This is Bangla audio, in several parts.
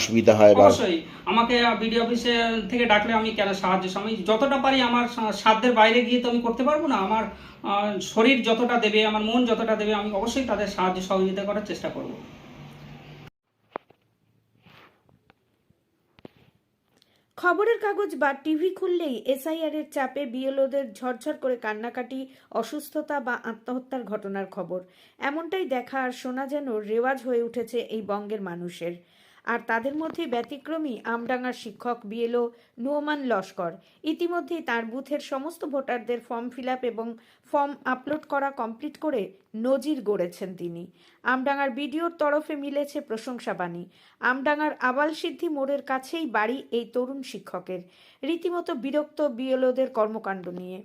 অসুবিধা হয় বা অবশ্যই। আমাকে বিডিও অফিসে থেকে ডাকলে আমি কেন সাহায্য আমি যতটা পারি আমার সাধ্যের বাইরে গিয়ে তো আমি করতে পারব না। আমার শরীর যতটা দেবে আমার মন যতটা দেবে আমি অবশ্যই তাদের সাহায্য সহযোগিতা করার চেষ্টা করব। খবরের কাগজ বা টিভি খুললেই এসআইআর এর চাপে বিএলওদের ঝরঝর করে কান্নাকাটি অসুস্থতা বা আত্মহত্যার ঘটনার খবর। এমনটাই দেখা আর শোনা যেন রেওয়াজ হয়ে উঠেছে এই বঙ্গের মানুষের। আর তাদের মধ্যে ব্যতিক্রমী আমডাঙ্গার শিক্ষক বিএলও নুয়মান লস্কর। ইতিমধ্যেই তার বুথের সমস্ত ভোটারদের ফর্ম ফিল এবং ফর্ম আপলোড করা কমপ্লিট করে নজির গড়েছেন তিনি। আমডাঙ্গার বিডিওর তরফে মিলেছে প্রশংসাবাণী। আমডাঙ্গার আবালসিদ্ধি মোড়ের কাছেই বাড়ি এই তরুণ শিক্ষকের। রীতিমতো বিরক্ত বিএলওদের কর্মকাণ্ড নিয়ে।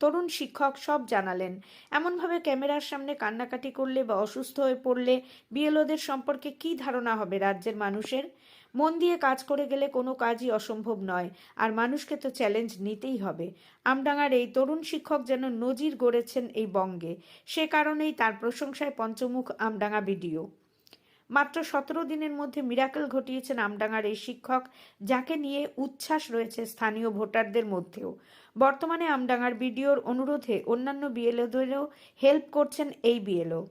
তরুণ শিক্ষক সব জানালেন। এমনভাবে ক্যামেরার সামনে কান্নাকাটি করলে বা অসুস্থ হয়ে পড়লে বিএলওদের সম্পর্কে কী ধারণা হবে রাজ্যের মানুষের? মন দিয়ে কাজ করে গেলে কোনো কাজই অসম্ভব নয়, আর মানুষকে তো চ্যালেঞ্জ নিতেই হবে। আমডাঙ্গার এই তরুণ শিক্ষক যেন নজির গড়েছেন এই বঙ্গে, সে কারণেই তার প্রশংসায় পঞ্চমুখ আমডাঙ্গা ভিডিও মাত্র সতেরো দিনের মধ্যে মিরাকেল ঘটিয়েছেন আমডাঙ্গার এই শিক্ষক, যাকে নিয়ে উচ্ছ্বাস রয়েছে স্থানীয় ভোটারদের মধ্যেও। বর্তমানে আমডাঙ্গার বিডিওর অনুরোধে অন্যান্য বিএলওদেরও হেল্প করছেন এই বিএলও।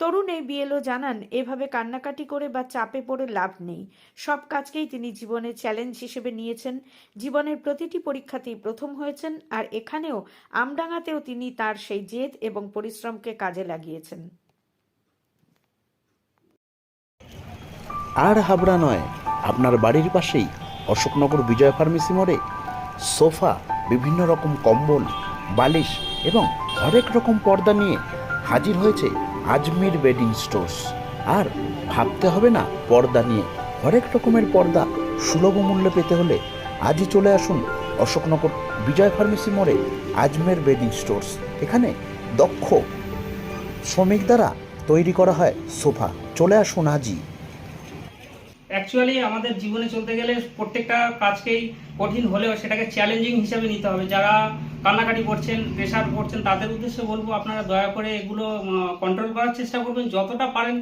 তরুণ এই বিএলও জানান, এভাবে কান্নাকাটি করে বা চাপে পড়ে লাভ নেই। সব কাজকেই তিনি জীবনে চ্যালেঞ্জ হিসেবে নিয়েছেন। জীবনের প্রতিটি পরীক্ষাতেই প্রথম হয়েছেন আর এখানেও আমডাঙ্গাতেও তিনি তার সেই জেদ এবং পরিশ্রমকে কাজে লাগিয়েছেন। আর হাবড়া নয়, আপনার বাড়ির পাশেই অশোকনগর বিজয় ফার্মেসি মোড়ে সোফা, বিভিন্ন রকম কম্বল, বালিশ এবং হরেক রকম পর্দা নিয়ে হাজির হয়েছে আজমির বেডিং স্টোর্স আর ভাবতে হবে না, পর্দা নিয়ে হরেক রকমের পর্দা সুলভ মূল্যে পেতে হলে আজই চলে আসুন অশোকনগর বিজয় ফার্মেসি মোড়ে আজমের বেডিং স্টোর্স এখানে দক্ষ শ্রমিক দ্বারা তৈরি করা হয় সোফা। চলে আসুন আজই। অ্যাকচুয়ালি আমাদের জীবনে চলতে গেলে প্রত্যেকটা কাজকেই কঠিন হলেও সেটাকে চ্যালেঞ্জিং হিসেবে নিতে হবে। যারা কান্নাকাটি করছেন প্রেশার করছেন, তাদের উদ্দেশ্যে বলব, আপনারা দয়া করে এগুলো কন্ট্রোল করার চেষ্টা করবেন। যতটা পারেন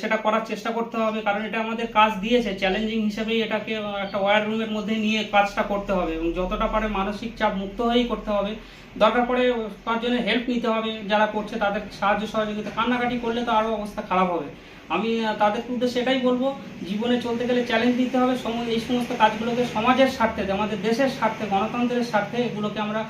সেটা করার চেষ্টা করতে হবে, কারণ এটা আমাদের কাজ দিয়েছে। চ্যালেঞ্জিং হিসেবেই এটাকে একটা ওয়ার রুমের মধ্যে নিয়ে কাজটা করতে হবে এবং যতটা পারে মানসিক চাপ মুক্ত হয়েই করতে হবে। দরকার পড়ে জন্য হেল্প নিতে হবে। যারা করছে, তাদের সাহায্য সহযোগিতা। কান্নাকাটি করলে তো আরও অবস্থা খারাপ হবে। আমি তাদের উদ্দেশ্যে সেটাই বলব, জীবনে চলতে গেলে চ্যালেঞ্জ দিতে হবে। এই সমস্ত কাজগুলোকে সমাজের স্বার্থে, আমাদের দেশের স্বার্থে, গণতন্ত্রের স্বার্থে এগুলোকে আমরা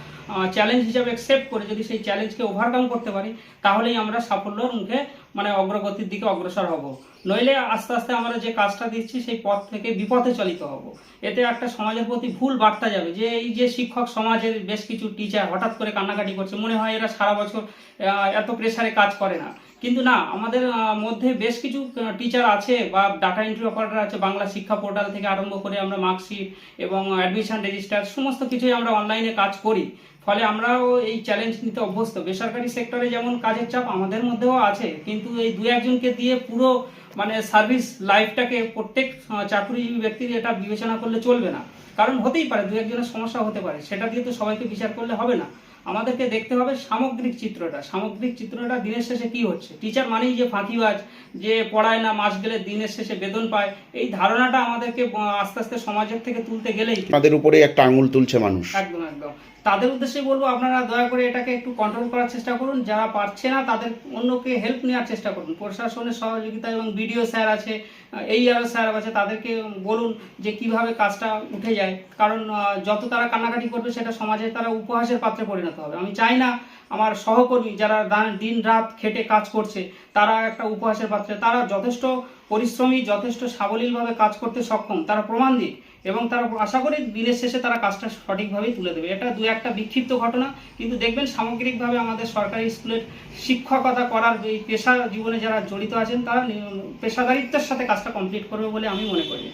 চ্যালেঞ্জ হিসাবে অ্যাকসেপ্ট করে যদি সেই চ্যালেঞ্জকে ওভারকাম করতে পারি, তাহলেই আমরা সাফল্যর মুখে মানে অগ্রগতির দিকে অগ্রসর হব। নইলে আস্তে আস্তে আমরা যে কাজটা দিচ্ছি, সেই পথ থেকে বিপথে চালিত হব। এতে একটা সমাজের প্রতি ভুল বার্তা যাবে যে, এই যে শিক্ষক সমাজের বেশ কিছু টিচার হঠাৎ করে কান্নাকাটি করছে, মনে হয় এরা সারা বছর এত প্রেসারে কাজ করে না। কিন্তু না, আমাদের মধ্যে বেশ কিছু টিচার আছে বা ডাটা এন্ট্রি অপারেটার আছে, বাংলা শিক্ষা পোর্টাল থেকে আরম্ভ করে আমরা মার্কশিট এবং অ্যাডমিশন রেজিস্টার সমস্ত কিছুই আমরা অনলাইনে কাজ করি। ফলে আমরাও এই চ্যালেঞ্জ নিতে অভ্যস্ত। বেসরকারি সেক্টরে যেমন কাজের চাপ আমাদের মধ্যেও আছে, কিন্তু এই দু একজনকে দিয়ে পুরো মানে সার্ভিস লাইফটাকে প্রত্যেক চাকরিজীবী ব্যক্তির এটা বিবেচনা করলে চলবে না। কারণ হতেই পারে দু একজনের সমস্যা হতে পারে। সেটা দিয়ে তো সবাইকে বিচার করলে হবে না। আমাদেরকে দেখতে হবে সামগ্রিক চিত্রটা। সামগ্রিক চিত্রটা দিনের শেষে কি হচ্ছে? টিচার মানেই যে ফাঁকিবাজ যে পড়ায় না মাস গেলে দিনের শেষে বেতন পায় এই ধারণাটা আমাদেরকে আস্তে আস্তে সমাজের থেকে তুলতে গেলেই তাদের উপরে একটা আঙুল তুলছে মানুষ। একদম একদম। তাদের উদ্দেশ্যে বলব আপনারা দয়া করে এটাকে একটু কন্ট্রোল করার চেষ্টা করুন। যারা পারছে না তাদের অন্যকে হেল্প নেওয়ার চেষ্টা করুন। প্রশাসনের সহযোগিতা এবং বিডিও স্যার আছে এই যারা স্যার আছে, তাদেরকে বলুন যে কীভাবে কাজটা উঠে যায়। কারণ যত তারা কান্নাকাটি করবে, সেটা সমাজে তারা উপহাসের পাত্রে পরিণত হবে। আমি চাই না আমার সহকর্মী যারা দিন রাত খেটে কাজ করছে, তারা একটা উপহাসের পাত্রে। তারা যথেষ্ট পরিশ্রমী, যথেষ্ট সাবলীলভাবে কাজ করতে সক্ষম। তারা প্রমাণ দিক এবং তারা আশা করি দিনের শেষে তারা কাজটা সঠিকভাবেই তুলে দেবে। এটা দু একটা বিক্ষিপ্ত ঘটনা, কিন্তু দেখবেন সামগ্রিকভাবে আমাদের সরকারি স্কুলের শিক্ষকতা করার এই পেশা জীবনে যারা জড়িত আছেন, তারা পেশাদারিত্বের সাথে কাজটা কমপ্লিট করবে বলে আমি মনে করি।